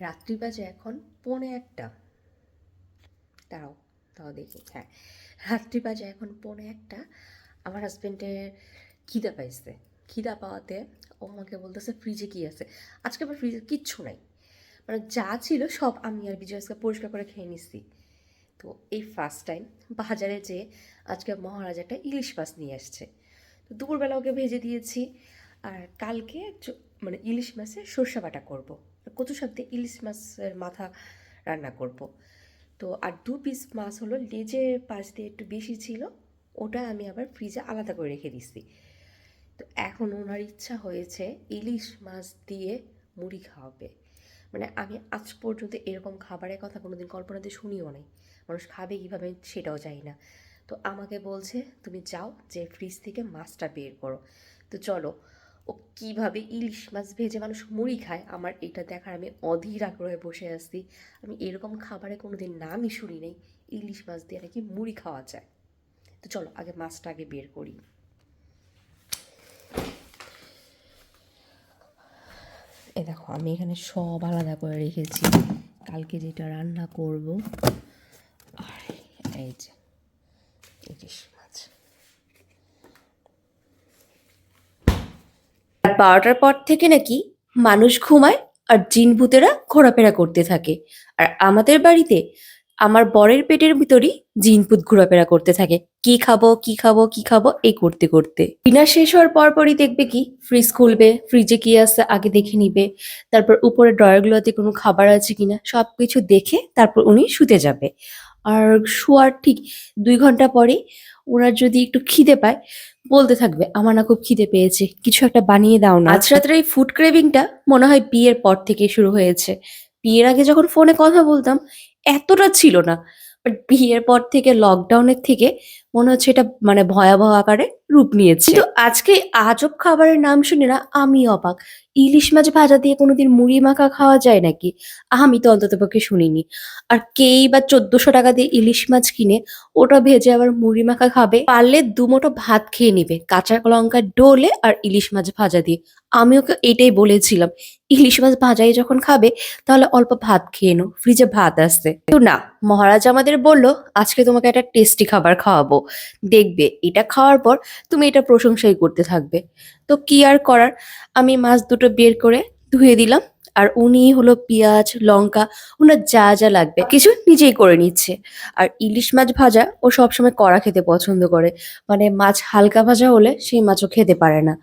রাত্রি বাজে এখন পৌনে একটা। দাঁড়াও, তাও দেখি হ্যাঁ। রাত্রি বাজে এখন পৌনে একটা। আমার হাজব্যান্ডের খিদা পাইছে। খিদা পাওয়াতে ও আমাকে বলতেছে ফ্রিজে কী আছে? আজকে আমার ফ্রিজে কিচ্ছু নাই। মানে যা ছিল সব আমি আর বিজয় আজকে পরিষ্কার করে খেয়ে নিচ্ছি তো এই ফার্স্ট টাইম বাজারে যেয়ে আজকে মহারাজ একটা ইলিশ মাছ নিয়ে আসছে। তো দুপুরবেলা ওকে ভেজে দিয়েছি। আর কালকে মানে ইলিশ মাছের সর্ষে বাটা করব। কচু শাক দিয়ে ইলিশ মাছের মাথা রান্না করব। তো আর দু পিস মাছ হলো লেজের পাশ দিয়ে একটু বেশি ছিল, ওটা আমি আবার ফ্রিজে আলাদা করে রেখে দিচ্ছি তো এখন ওনার ইচ্ছা হয়েছে ইলিশ মাছ দিয়ে মুড়ি খাওয়াবে। মানে আমি আজ পর্যন্ত এরকম খাবারের কথা কোনোদিন কল্পনাতে শুনিও নাই। মানুষ খাবে কীভাবে সেটাও জানি না। তো আমাকে বলছে, তুমি যাও যে ফ্রিজ থেকে মাছটা বের করো। তো চলো ও কীভাবে ইলিশ মাছ ভেজে মানুষ মুড়ি খায়, আমার এটা দেখার আমি অধীর আগ্রহে বসে আসছি আমি এরকম খাবারে কোনো দিন নামই শুনি নেই, ইলিশ মাছ দিয়ে নাকি মুড়ি খাওয়া যায়। তো চলো, আগে মাছটা আগে বের করি। এ দেখো, আমি এখানে সব আলাদা করে রেখেছি। কালকে যেটা রান্না করব, আর, এই যে, ইলিশ মাছ আর বারোটার পর থেকে নাকি মানুষ ঘুমায় আর জিন ভূতেরা ঘোরাফেরা করতে থাকে। আর আমাদের বাড়িতে আমার বরের পেটের ভিতরই জিন ভূত ঘোরাফেরা করতে থাকে। কি খাব কি খাব কি খাব, এই করতে করতে। ডিনার শেষ হওয়ার পরপরই দেখবে কি ফ্রিজ খুলবে ফ্রিজে কি আছে আগে দেখে নিবে, তারপর উপরে ড্রয়ারগুলোতে কোনো খাবার আছে কিনা সব কিছু দেখে তারপর উনি শুতে যাবে। আর শোয়ার ঠিক দুই ঘণ্টা পরেই ওনার যদি একটু খিদে পায়, বলতে থাকবে, আমার না খুব খিদে পেয়েছে, কিছু একটা বানিয়ে দাও না। আজ রাতের এই ফুড ক্রেভিংটা মনে হয় বিয়ের পর থেকে শুরু হয়েছে। বিয়ের আগে যখন ফোনে কথা বলতাম এতটা ছিল না। বাট বিয়ের পর থেকে লকডাউনের থেকে মনে হচ্ছে এটা মানে ভয়াবহ আকারে রূপ নিয়েছে। কিন্তু আজকে আজব খাবারের নাম শুনে না আমি অবাক। ইলিশ মাছ ভাজা দিয়ে কোনোদিন মুড়ি মাখা খাওয়া যায় নাকি? আমি তো অন্ততপক্ষে শুনিনি। আর কেই বা চোদ্দশো টাকা দিয়ে ইলিশ মাছ কিনে ওটা ভেজে আবার মুড়ি মাখা খাবে? পারলে দুমোটো ভাত খেয়ে নিবে, কাঁচা লঙ্কা ডোলে আর ইলিশ মাছ ভাজা দিয়ে। আমি ওকে এটাই বলেছিলাম, ইলিশ মাছ ভাজাই যখন খাবে, তাহলে অল্প ভাত খেয়ে নো ফ্রিজে ভাত আসতে তো না, মহারাজ আমাদের বলল, আজকে তোমাকে একটা টেস্টি খাবার খাওয়াবো। দেখবে, এটা খাওয়ার পর তুমি এটা প্রশংসাই করতে থাকবে। তো কি আর করার? আমি মাছ দুটো বের করে ধুয়ে দিলাম। আর উনি হলো পেঁয়াজ, লঙ্কা, ওনার যা যা লাগবে কিছু নিজেই করে নিচ্ছে। আর ইলিশ মাছ ভাজা ও সবসময় কড়া খেতে পছন্দ করে। মানে মাছ হালকা ভাজা হলে সেই মাছও খেতে পারে না।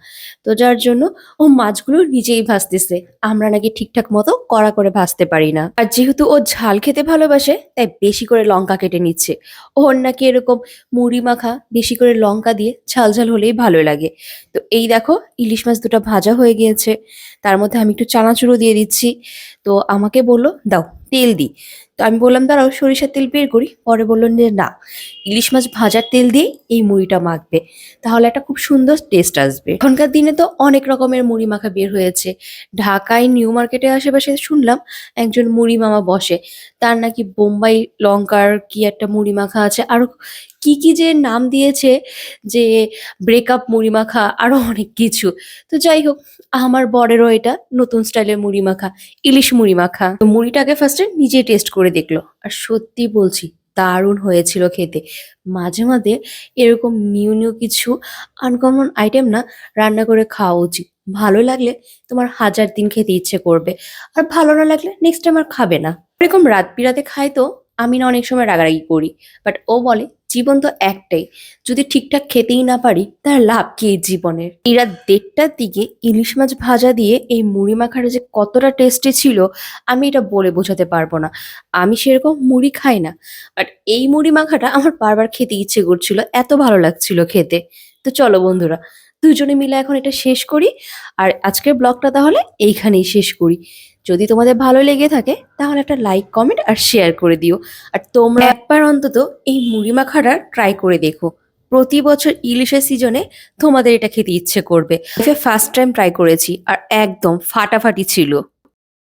তো যার জন্য ও মাছগুলো নিজেই ভাজতেছে। আমরা নাকি ঠিকঠাক মতো কড়া করে ভাজতে পারি না। আর যেহেতু ও ঝাল খেতে ভালোবাসে, তাই বেশি করে লঙ্কা কেটে নিচ্ছে। ওর নাকি এরকম মুড়ি মাখা, বেশি করে লঙ্কা দিয়ে ঝাল ঝাল হলেই ভালো লাগে। তো এই দেখো, ইলিশ মাছ দুটো ভাজা হয়ে গিয়েছে। তার মধ্যে আমি একটু চানাচুরো দিয়ে দিচ্ছি। তো আমাকে বলল দাও। তেল দিই। তো আমি বললাম, দাঁড়াও, সরিষার তেল বের করি। পরে বলল যে না, ইলিশ মাছ ভাজার তেল দিয়ে এই মুড়িটা মাখবে। তাহলে একটা খুব সুন্দর টেস্ট আসবে। এখনকার দিনে তো অনেক রকমের মুড়ি মাখা বের হয়েছে। ঢাকায় নিউ মার্কেটের আশেপাশে শুনলাম, একজন মুড়ি মামা বসে। তার নাকি বোম্বাই লঙ্কার কি একটা মুড়ি মাখা আছে। আরও কি কি যে নাম দিয়েছে যে ব্রেকআপ মুড়ি মাখা, আরও অনেক কিছু। তো যাই হোক, আমার বরেরও এটা নতুন স্টাইলের মুড়ি মাখা, ইলিশ মুড়ি মাখা। তো মুড়িটাকে ফার্স্টে নিজে টেস্ট করে দেখল। আর সত্যি বলছি, দারুণ হয়েছিল খেতে। মাঝে মাঝে এরকম নিউ নিউ কিছু আনকমন আইটেম না রান্না করে খাওয়া উচিত। ভালো লাগলে তোমার হাজার দিন খেতে ইচ্ছে করবে। আর ভালো না লাগলে নেক্সট টাইম আর খাবে না। এরকম রাত বিরাতে খাই তো, আমি না অনেক সময় রাগারাগি করি। বাট ও বলে জীবন তো একটাই। যদি ঠিকঠাক খেতেই না পারি, তার লাভ কি এই জীবনের? এরা দেড়টার দিকে ইলিশ মাছ ভাজা দিয়ে এই মুড়ি মাখাটা যে কতটা টেস্টি ছিল, আমি এটা বলে বোঝাতে পারব না। আমি সেরকম মুড়ি খাই না। বাট এই মুড়ি মাখাটা আমার বারবার খেতে ইচ্ছে করছিল, এত ভালো লাগছিল খেতে। তো চলো বন্ধুরা, দুজনে মিলে এখন এটা শেষ করি। আর আজকের ব্লগটা তাহলে এইখানেই শেষ করি। যদি তোমাদের ভালো লেগে থাকে, তাহলে একটা লাইক কমেন্ট আর শেয়ার করে দিও। আর তোমরা একবার অন্তত এই মুড়ি মাখাটা ট্রাই করে দেখো। প্রতি বছর ইলিশের সিজনে তোমাদের এটা খেতে ইচ্ছে করবে। ফার্স্ট টাইম ট্রাই করেছি, আর একদম ফাটাফাটি ছিল।